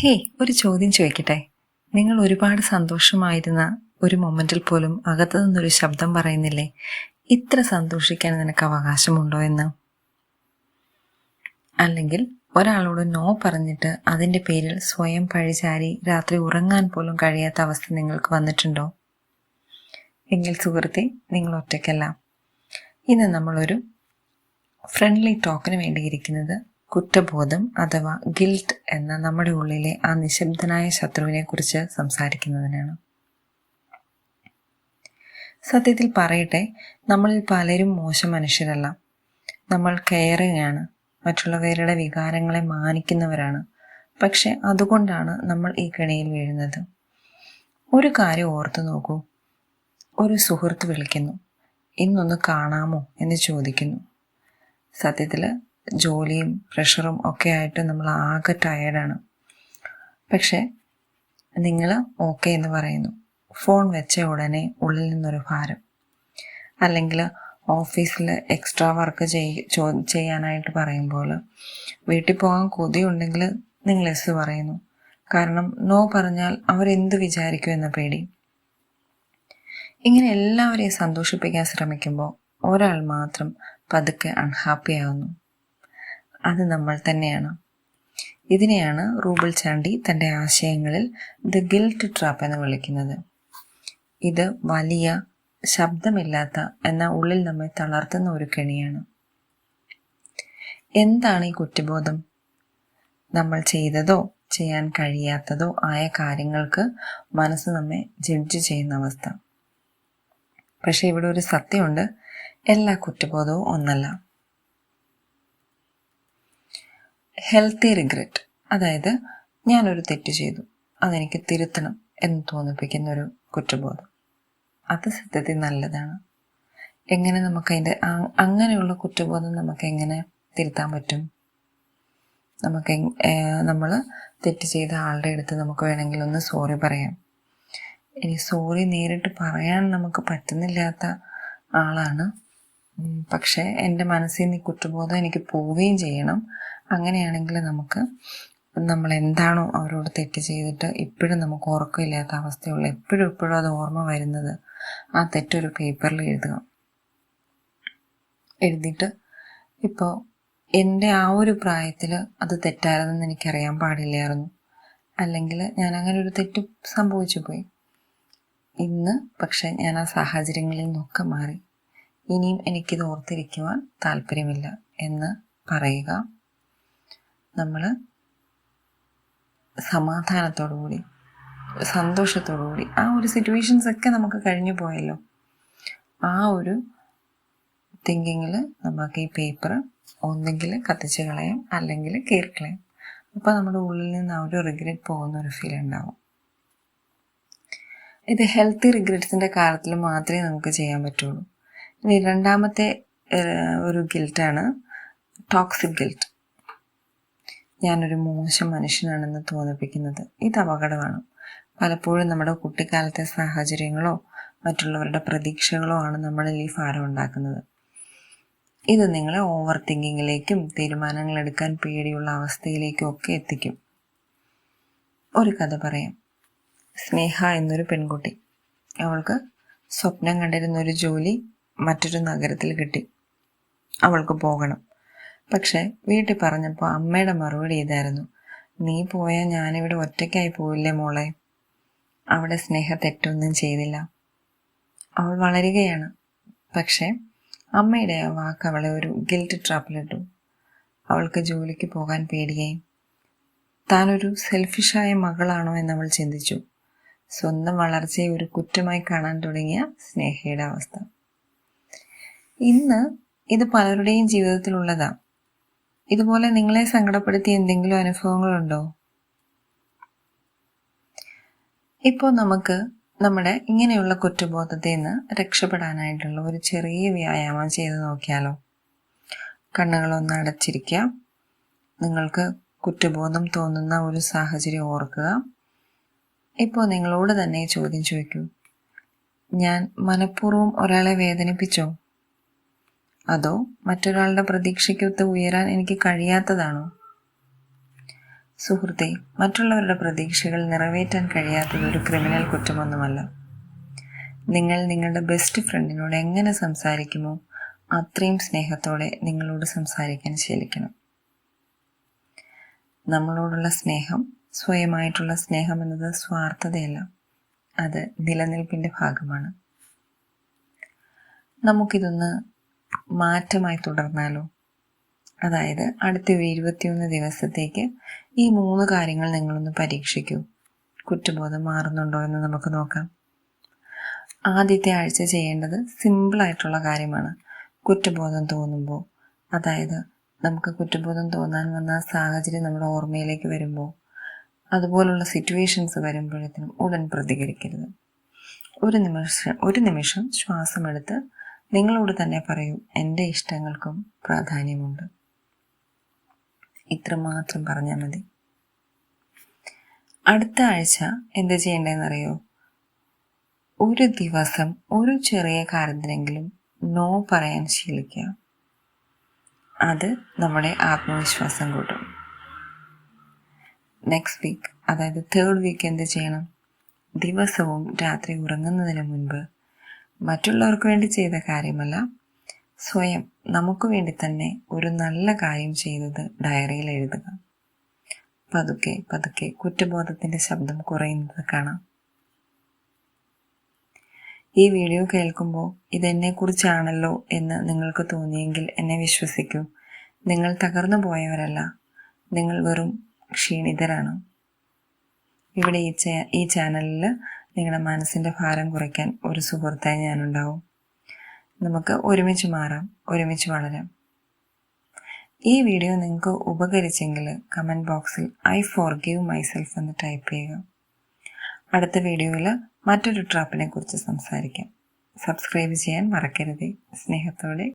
ഹേ ഒരു ചോദ്യം ചോദിക്കട്ടെ? നിങ്ങൾ ഒരുപാട് സന്തോഷമായിരുന്ന ഒരു മൊമെന്റിൽ പോലും അകത്തു നിന്നൊരു ശബ്ദം പറയുന്നില്ലേ? ഇത്ര സന്തോഷിക്കാൻ നിനക്ക് അവകാശമുണ്ടോ എന്ന്? അല്ലെങ്കിൽ ഒരാളോട് നോ പറഞ്ഞിട്ട് അതിന്റെ പേരിൽ സ്വയം പഴിചാരി രാത്രി ഉറങ്ങാൻ പോലും കഴിയാത്ത അവസ്ഥ നിങ്ങൾക്ക് വന്നിട്ടുണ്ടോ? എങ്കിൽ സുഹൃത്തെ നിങ്ങൾ ഒറ്റയ്ക്കല്ല. ഇന്ന് നമ്മളൊരു ഫ്രണ്ട്ലി ടോക്കിന് വേണ്ടിയിരിക്കുന്നത് കുറ്റബോധം അഥവാ ഗിൽട്ട് എന്ന നമ്മുടെ ഉള്ളിലെ ആ നിശബ്ദനായ ശത്രുവിനെ കുറിച്ച് സംസാരിക്കുന്നതിനാണ്. സത്യത്തിൽ പറയട്ടെ നമ്മളിൽ പലരും മോശം മനുഷ്യരല്ല. നമ്മൾ കെയറിങ് മറ്റുള്ളവരുടെ വികാരങ്ങളെ മാനിക്കുന്നവരാണ്. പക്ഷെ അതുകൊണ്ടാണ് നമ്മൾ ഈ കെണിയിൽ വീഴുന്നത്. ഒരു കാര്യം ഓർത്തു നോക്കൂ. ഒരു സുഹൃത്ത് വിളിക്കുന്നു. ഇന്നൊന്ന് കാണാമോ? എന്ന് ചോദിക്കുന്നു. സത്യത്തിൽ ജോലിയും പ്രഷറും ഒക്കെ ആയിട്ട് നമ്മൾ ആകെ ടയേർഡാണ് പക്ഷേ നിങ്ങൾ ഓക്കെ എന്ന് പറയുന്നു. ഫോൺ വെച്ച ഉടനെ ഉള്ളിൽ നിന്നൊരു ഭാരം. അല്ലെങ്കിൽ ഓഫീസിൽ എക്സ്ട്രാ വർക്ക് ചെയ്യാനായിട്ട് പറയുമ്പോൾ വീട്ടിൽ പോകാൻ കൊതിയുണ്ടെങ്കിൽ നിങ്ങൾ എസ് പറയുന്നു. കാരണം നോ പറഞ്ഞാൽ അവരെന്ത് വിചാരിക്കും എന്ന പേടി. ഇങ്ങനെ എല്ലാവരെയും സന്തോഷിപ്പിക്കാൻ ശ്രമിക്കുമ്പോൾ ഒരാൾ മാത്രം പതുക്കെ അൺഹാപ്പി ആകുന്നു അത് നമ്മൾ തന്നെയാണ്. ഇതിനെയാണ് റൂബൽ ചാണ്ടി തന്റെ ആശയങ്ങളിൽ ദ ഗിൽറ്റ് ട്രാപ്പ് എന്ന് വിളിക്കുന്നത്. ഇത് വലിയ ശബ്ദമില്ലാത്ത എന്ന ഉള്ളിൽ നമ്മെ തളർത്തുന്ന ഒരു കെണിയാണ്. എന്താണ് ഈ കുറ്റബോധം? നമ്മൾ ചെയ്തതോ ചെയ്യാൻ കഴിയാത്തതോ ആയ കാര്യങ്ങൾക്ക് മനസ്സ് നമ്മെ ജഡ്ജ് ചെയ്യുന്ന അവസ്ഥ. പക്ഷേ ഇവിടെ ഒരു സത്യമുണ്ട്. എല്ലാ കുറ്റബോധവും ഒന്നല്ല. ഹെൽത്തി റിഗ്രറ്റ് അതായത് ഞാനൊരു തെറ്റ് ചെയ്തു. അതെനിക്ക് തിരുത്തണം എന്ന് തോന്നിപ്പിക്കുന്ന ഒരു കുറ്റബോധം. അത് സത്യത്തിൽ നല്ലതാണ്. എങ്ങനെ നമുക്ക് അതിന്റെ അങ്ങനെയുള്ള കുറ്റബോധം നമുക്ക് എങ്ങനെ തിരുത്താൻ പറ്റും? നമുക്ക് നമ്മൾ തെറ്റ് ചെയ്ത ആളുടെ അടുത്ത് നമുക്ക് വേണമെങ്കിൽ ഒന്ന് സോറി പറയാം. ഇനി സോറി നേരിട്ട് പറയാൻ നമുക്ക് പറ്റുന്നില്ലാത്ത ആളാണ് പക്ഷേ എന്റെ മനസ്സിൽ നിന്ന് കുറ്റബോധം എനിക്ക് പോവുകയും ചെയ്യണം. അങ്ങനെയാണെങ്കിൽ നമുക്ക് നമ്മൾ എന്താണോ അവരോട് തെറ്റ് ചെയ്തിട്ട് ഇപ്പോഴും നമുക്ക് ഉറക്കമില്ലാത്ത അവസ്ഥയുള്ള എപ്പോഴും എപ്പോഴും അത് ഓർമ്മ വരുന്നത് ആ തെറ്റൊരു പേപ്പറിൽ എഴുതുക. എഴുതിയിട്ട് ഇപ്പോൾ എന്റെ ആ ഒരു പ്രായത്തിൽ അത് തെറ്റായിരുന്നെന്ന് എനിക്കറിയാൻ പാടില്ലായിരുന്നു. അല്ലെങ്കിൽ ഞാൻ അങ്ങനെ ഒരു തെറ്റ് സംഭവിച്ചു പോയി. ഇന്ന് പക്ഷേ ഞാൻ ആ സാഹചര്യങ്ങളിൽ നിന്നൊക്കെ മാറി. ഇനിയും എനിക്കിത് ഓർത്തിരിക്കുവാൻ താല്പര്യമില്ല എന്ന് പറയുക. നമ്മൾ സമാധാനത്തോടുകൂടി സന്തോഷത്തോടുകൂടി ആ ഒരു സിറ്റുവേഷൻസ് ഒക്കെ നമുക്ക് കഴിഞ്ഞു പോയല്ലോ. ആ ഒരു തിങ്കിങ്ങിൽ നമുക്ക് ഈ പേപ്പർ ഒന്നെങ്കിൽ കത്തിച്ച് കളയാം അല്ലെങ്കിൽ കീർക്കളയാം അപ്പോൾ നമ്മുടെ ഉള്ളിൽ നിന്ന് ആ ഒരു റിഗ്രറ്റ് പോകുന്ന ഒരു ഫീൽ ഉണ്ടാവും. ഇത് ഹെൽത്തി റിഗ്രറ്റ്സിന്റെ കാര്യത്തിൽ മാത്രമേ നമുക്ക് ചെയ്യാൻ പറ്റുള്ളൂ. ഇനി രണ്ടാമത്തെ ഒരു ഗിൽറ്റാണ്. Toxic guilt. ഞാനൊരു മോശം മനുഷ്യനാണെന്ന് തോന്നിപ്പിക്കുന്നത്. ഇത് അപകടമാണ്. പലപ്പോഴും നമ്മുടെ കുട്ടിക്കാലത്തെ സാഹചര്യങ്ങളോ മറ്റുള്ളവരുടെ പ്രതീക്ഷകളോ ആണ് നമ്മളിൽ ഈ ഭാരം ഉണ്ടാക്കുന്നത്. ഇത് നിങ്ങളെ ഓവർ തിങ്കിങ്ങിലേക്കും തീരുമാനങ്ങൾ എടുക്കാൻ പേടിയുള്ള അവസ്ഥയിലേക്കും ഒക്കെ എത്തിക്കും. ഒരു കഥ പറയാം. സ്നേഹ എന്നൊരു പെൺകുട്ടി. അവൾക്ക് സ്വപ്നം കണ്ടിരുന്ന ഒരു ജോലി മറ്റൊരു നഗരത്തിൽ കിട്ടി അവൾക്ക് പോകണം. പക്ഷെ വീട്ടിൽ പറഞ്ഞപ്പോൾ അമ്മയുടെ മറുപടി ഇതായിരുന്നു. നീ പോയാൽ ഞാനിവിടെ ഒറ്റയ്ക്കായി പോയില്ലേ മോളെ? അവിടെ സ്നേഹ തെറ്റൊന്നും ചെയ്തില്ല. അവൾ വളരുകയാണ്. പക്ഷേ അമ്മയുടെ ആ വാക്ക് അവളെ ഒരു ഗിൽറ്റ് ട്രാപ്പിലിട്ടു അവൾക്ക് ജോലിക്ക് പോകാൻ പേടിയായി. താനൊരു സെൽഫിഷായ മകളാണോ എന്ന് അവൾ ചിന്തിച്ചു. സ്വന്തം വളർച്ചയെ ഒരു കുറ്റമായി കാണാൻ തുടങ്ങിയ സ്നേഹയുടെ അവസ്ഥ. ഇന്ന് ഇത് പലരുടെയും ജീവിതത്തിലുള്ളതാ. ഇതുപോലെ നിങ്ങളെ സങ്കടപ്പെടുത്തിയ എന്തെങ്കിലും അനുഭവങ്ങളുണ്ടോ? ഇപ്പോൾ നമുക്ക് നമ്മുടെ ഇങ്ങനെയുള്ള കുറ്റബോധത്തിൽ നിന്ന് രക്ഷപ്പെടാനായിട്ടുള്ള ഒരു ചെറിയ വ്യായാമം ചെയ്ത് നോക്കിയാലോ? കണ്ണുകളൊന്ന് അടച്ചിരിക്കുക. നിങ്ങൾക്ക് കുറ്റബോധം തോന്നുന്ന ഒരു സാഹചര്യം ഓർക്കുക. ഇപ്പോൾ നിങ്ങളോട് തന്നെ ചോദ്യം ചോദിക്കൂ. ഞാൻ മനഃപൂർവം ഒരാളെ വേദനിപ്പിച്ചോ? അതോ മറ്റൊരാളുടെ പ്രതീക്ഷയ്ക്കൊത്ത് ഉയരാൻ എനിക്ക് കഴിയാത്തതാണോ? സുഹൃത്തെ മറ്റുള്ളവരുടെ പ്രതീക്ഷകൾ നിറവേറ്റാൻ കഴിയാത്തത് ഒരു ക്രിമിനൽ കുറ്റമൊന്നുമല്ല. നിങ്ങൾ നിങ്ങളുടെ ബെസ്റ്റ് ഫ്രണ്ടിനോട് എങ്ങനെ സംസാരിക്കുമോ അത്രയും സ്നേഹത്തോടെ നിങ്ങളോട് സംസാരിക്കാൻ ശീലിക്കണം. നമ്മളോടുള്ള സ്നേഹം സ്വയമായിട്ടുള്ള സ്നേഹം എന്നത് സ്വാർത്ഥതയല്ല. അത് നിലനിൽപ്പിന്റെ ഭാഗമാണ്. നമുക്കിതൊന്ന് മാറ്റമായി തുടർന്നാലോ? അതായത് അടുത്ത ഇരുപത്തിയൊന്ന് ദിവസത്തേക്ക് ഈ മൂന്ന് കാര്യങ്ങൾ നിങ്ങളൊന്ന് പരീക്ഷിക്കൂ. കുറ്റബോധം മാറുന്നുണ്ടോ എന്ന് നമുക്ക് നോക്കാം. ആദ്യത്തെ ആഴ്ച ചെയ്യേണ്ടത് സിമ്പിളായിട്ടുള്ള കാര്യമാണ്. കുറ്റബോധം തോന്നുമ്പോൾ. അതായത് നമുക്ക് കുറ്റബോധം തോന്നാൻ വന്ന സാഹചര്യം നമ്മുടെ ഓർമ്മയിലേക്ക് വരുമ്പോൾ അതുപോലുള്ള സിറ്റുവേഷൻസ് വരുമ്പോഴത്തേനും ഉടൻ പ്രതികരിക്കരുത്. ഒരു നിമിഷം ഒരു നിമിഷം ശ്വാസമെടുത്ത് നിങ്ങളോട് തന്നെ പറയൂ എന്റെ ഇഷ്ടങ്ങൾക്കും പ്രാധാന്യമുണ്ട്. ഇത്രമാത്രം പറഞ്ഞാൽ മതി. അടുത്ത ആഴ്ച എന്ത് ചെയ്യേണ്ടതെന്നറിയോ? ഒരു ദിവസം ഒരു ചെറിയ കാര്യത്തിനെങ്കിലും നോ പറയാൻ ശീലിക്കുക. അത് നമ്മുടെ ആത്മവിശ്വാസം കൂട്ടും. നെക്സ്റ്റ് വീക്ക് അതായത് തേർഡ് വീക്ക് എന്ത് ചെയ്യണം? ദിവസവും രാത്രി ഉറങ്ങുന്നതിന് മുൻപ് മറ്റുള്ളവർക്ക് വേണ്ടി ചെയ്ത കാര്യമല്ല. സ്വയം നമുക്ക് വേണ്ടി തന്നെ ഒരു നല്ല കാര്യം ചെയ്തത് ഡയറിയിൽ എഴുതുക. പതുക്കെ പതുക്കെ കുറ്റബോധത്തിന്റെ ശബ്ദം കുറയുന്നത് കാണാം. ഈ വീഡിയോ കേൾക്കുമ്പോൾ ഇതെന്നെക്കുറിച്ചാണല്ലോ എന്ന് നിങ്ങൾക്ക് തോന്നിയെങ്കിൽ എന്നെ വിശ്വസിക്കൂ. നിങ്ങൾ തകർന്നു പോയവരല്ല. നിങ്ങൾ വെറും ക്ഷീണിതരാണ്. ഇവിടെ ഈ ഈ ചാനലിൽ നിങ്ങളുടെ മനസ്സിന്റെ ഭാരം കുറയ്ക്കാൻ ഒരു സുഹൃത്തായി ഞാനുണ്ടാവും. നമുക്ക് ഒരുമിച്ച് മാറാം ഒരുമിച്ച് വളരാം. ഈ വീഡിയോ നിങ്ങൾക്ക് ഉപകരിച്ചെങ്കിൽ കമന്റ് ബോക്സിൽ ഐ ഫോർ ഗീവ് മൈസെൽഫ് എന്ന് ടൈപ്പ് ചെയ്യുക. അടുത്ത വീഡിയോയിൽ മറ്റൊരു ട്രാപ്പിനെ കുറിച്ച് സംസാരിക്കാം. സബ്സ്ക്രൈബ് ചെയ്യാൻ മറക്കരുത്. സ്നേഹത്തോടെ